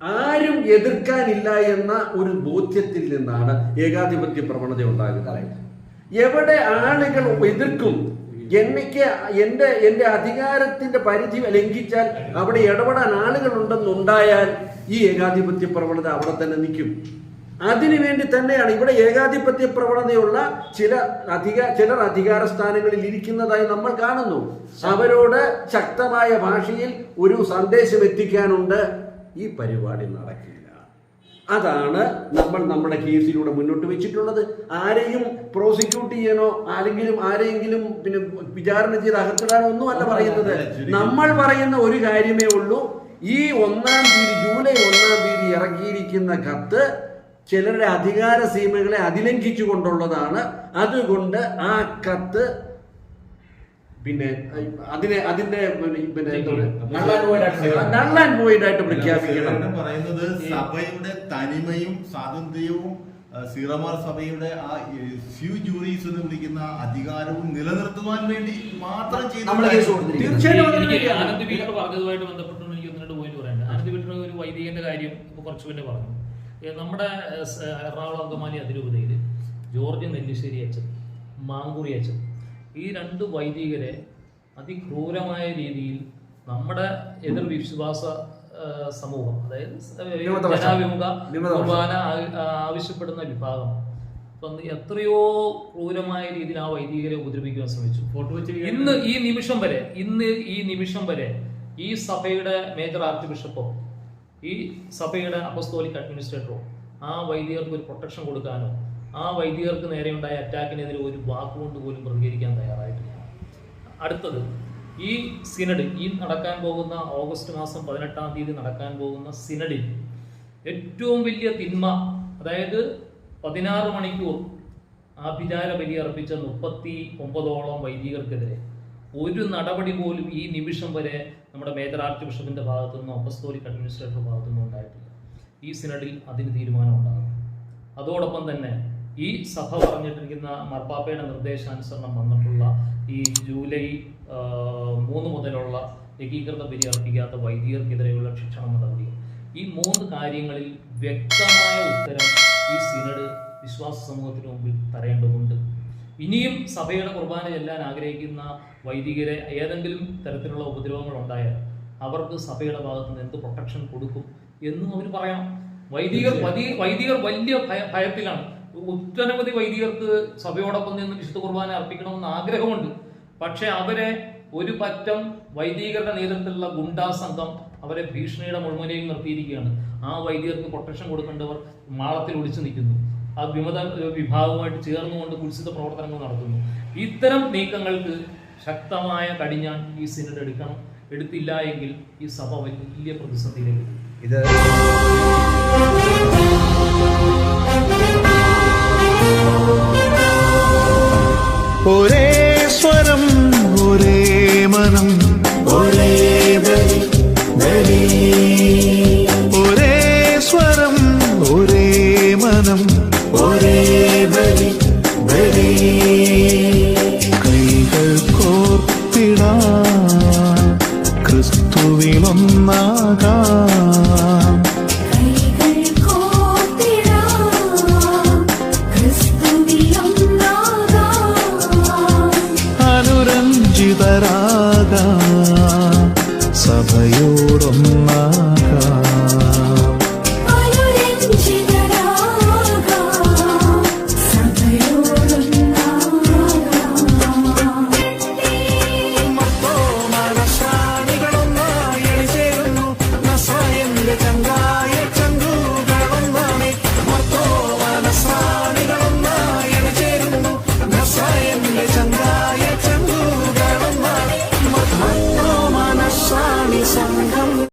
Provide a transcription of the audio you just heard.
ആരും എതിർക്കാനില്ല എന്ന ഒരു ബോധ്യത്തിൽ നിന്നാണ് ഏകാധിപത്യ പ്രവണത ഉണ്ടാകുന്നത് എവിടെ ആളുകൾ എതിർക്കും? എനിക്ക് എന്റെ എന്റെ അധികാരത്തിന്റെ പരിധി ലംഘിച്ചാൽ അവിടെ ഇടപെടാൻ ആളുകൾ ഉണ്ടെന്നുണ്ടായാൽ ഈ ഏകാധിപത്യ പ്രവണത അവിടെ തന്നെ നിൽക്കും. അതിനു വേണ്ടി തന്നെയാണ് ഇവിടെ ഏകാധിപത്യ പ്രവണതയുള്ള ചില അധിക ചിലർ അധികാര സ്ഥാനങ്ങളിൽ ഇരിക്കുന്നതായി നമ്മൾ കാണുന്നു. അവരോട് ശക്തമായ ഭാഷയിൽ ഒരു സന്ദേശം എത്തിക്കാനുണ്ട് ഈ പരിപാടി നടക്കില്ല. അതാണ് നമ്മൾ നമ്മുടെ കേസിലൂടെ മുന്നോട്ട് വെച്ചിട്ടുള്ളത്. ആരെയും പ്രോസിക്യൂട്ട് ചെയ്യാനോ ആരെങ്കിലും ആരെയെങ്കിലും പിന്നെ വിചാരണ ചെയ്ത് അകത്തിടാനോ ഒന്നും അല്ല പറയുന്നത്. നമ്മൾ പറയുന്ന ഒരു കാര്യമേ ഉള്ളൂ. ഈ ഒന്നാം തീയതി ജൂലൈ ഒന്നാം തീയതി ഇറക്കിയിരിക്കുന്ന കത്ത് ചിലരുടെ അധികാര സീമകളെ അതിലംഘിച്ചു കൊണ്ടുള്ളതാണ് അതുകൊണ്ട് ആ കത്ത് പിന്നെ അതിനെ അതിന്റെ പിന്നെ പിന്നെ പറയുക, null and ആയിട്ട് പ്രഖ്യാപിക്കണം. പറയുന്നത് സഭയുടെ തനിമയും സ്വാതന്ത്ര്യവും സീറമാർ സഭയുടെ ആ ഫ്യൂ ജൂറീസ് എന്ന് വിളിക്കുന്ന അധികാരവും നിലനിർത്തുവാൻ വേണ്ടി മാത്രം ചെയ്ത ആനന്ദ് വീട്ടർ പറഞ്ഞതുമായിട്ട് ബന്ധപ്പെട്ട് എനിക്ക് ഒന്ന് രണ്ട് പോയിന്റ് പറയാനുണ്ട്. ആനന്ദ് വീട്ടർ ഒരു വൈദികന്റെ കാര്യം ഇപ്പൊ കുറച്ച് മുന്നേ പറഞ്ഞു. നമ്മുടെ എറണാകുളം അങ്കമാലി അതിരൂപതയിൽ ജോർജ് നെല്ലിശ്ശേരി അച്ഛൻ മാങ്കുറി അച്ഛൻ ഈ രണ്ട് വൈദികരെ അതിക്രൂരമായ രീതിയിൽ നമ്മുടെ എതിർ വിശ്വാസ സമൂഹം അതായത്. ജനാഭിമുഖ കുർബാന ആവശ്യപ്പെടുന്ന വിഭാഗം. അപ്പം എത്രയോ ക്രൂരമായ രീതിയിൽ ആ വൈദികരെ ഉപദ്രവിക്കുവാൻ ശ്രമിച്ചു. ഫോട്ടോ വെച്ച് ഇന്ന് ഈ നിമിഷം വരെ ഇന്ന് ഈ നിമിഷം വരെ ഈ സഭയുടെ മേജർ ആർച്ച് ബിഷപ്പോ ഈ സഭയുടെ അപ്പസ്തോലിക് അഡ്മിനിസ്ട്രേറ്ററോ ആ വൈദികർക്ക് ഒരു പ്രൊട്ടക്ഷൻ കൊടുക്കാനോ ആ വൈദികർക്ക് നേരെ ഉണ്ടായ അറ്റാക്കിനെതിരെ ഒരു വാക്കുകൊണ്ട് പോലും പ്രതികരിക്കാൻ തയ്യാറായിട്ടില്ല. അടുത്തത് ഈ സിനഡ് ഈ നടക്കാൻ പോകുന്ന ഓഗസ്റ്റ് മാസം പതിനെട്ടാം തീയതി നടക്കാൻ പോകുന്ന സിനഡിൽ ഏറ്റവും വലിയ തിന്മ അതായത് പതിനാറ് മണിക്കൂർ ആഭിചാര ബലി അർപ്പിച്ച മുപ്പത്തി ഒമ്പതോളം വൈദികർക്കെതിരെ ഒരു നടപടി പോലും ഈ നിമിഷം വരെ നമ്മുടെ മേജർ ആർച്ച് ബിഷപ്പിന്റെ ഭാഗത്തു നിന്നോ അപ്പസ്തോലിക് അഡ്മിനിസ്ട്രേറ്റർ ഭാഗത്തു ഉണ്ടായിട്ടില്ല. ഈ സിനഡിൽ അതിന് തീരുമാനം ഉണ്ടാകും അതോടൊപ്പം തന്നെ ഈ സഭ പറഞ്ഞിട്ടിരിക്കുന്ന മർപ്പാപ്പയുടെ നിർദ്ദേശാനുസരണം വന്നിട്ടുള്ള ഈ ജൂലൈ മൂന്ന് മുതലുള്ള ഏകീകൃത ബലി അർപ്പിക്കാത്ത വൈദികർക്കെതിരെയുള്ള ശിക്ഷണ നടപടി ഈ മൂന്ന് കാര്യങ്ങളിൽ വ്യക്തമായ ഉത്തരം ഈ സിനഡ് വിശ്വാസ സമൂഹത്തിന് മുമ്പിൽ തരേണ്ടതുണ്ട്. ഇനിയും സഭയുടെ കുർബാന ചെല്ലാൻ ആഗ്രഹിക്കുന്ന വൈദികരെ ഏതെങ്കിലും തരത്തിലുള്ള ഉപദ്രവങ്ങൾ ഉണ്ടായാൽ അവർക്ക് സഭയുടെ ഭാഗത്ത് നിന്ന് എന്ത് പ്രൊട്ടക്ഷൻ കൊടുക്കും എന്നും അവർ പറയാം. വൈദികർ വൈദികർ വലിയ ഭയ- ഭയത്തിലാണ്. ഒട്ടനവധി വൈദികർക്ക് സഭയോടൊപ്പം നിന്ന് വിശുദ്ധ കുർബാന അർപ്പിക്കണമെന്ന് ആഗ്രഹമുണ്ട്. പക്ഷെ അവരെ ഒരു പറ്റം വൈദികരുടെ നേതൃത്വത്തിലുള്ള ഗുണ്ടാ സംഘം അവരെ ഭീഷണിയുടെ മുഴുവനെയും നിർത്തിയിരിക്കുകയാണ്. ആ വൈദികർക്ക് പ്രൊട്ടക്ഷൻ കൊടുക്കേണ്ടവർ മാളത്തിൽ ഒളിച്ചു നിൽക്കുന്നു. ആ വിമത വിഭാഗവുമായിട്ട് ചേർന്നുകൊണ്ട് കുൽസിത പ്രവർത്തനങ്ങൾ നടത്തുന്നു. ഇത്തരം നീക്കങ്ങൾക്ക് ശക്തമായ കടിഞ്ഞാൻ ഈ സിനഡ് എടുക്കണം. എടുത്തില്ല എങ്കിൽ ഈ സഭ വലിയ പ്രതിസന്ധിയിലേക്ക് ഇത് ഒരേ സ്വരം ഒരേ മനം. ഒരേ ഒരേ സ്വരം ഒരേ മനം. ഒരേ കൈകൾ കോർത്തിടാ ക്രിസ്തുവിലൊന്നാകാൻ സഭയോടൊന്നാ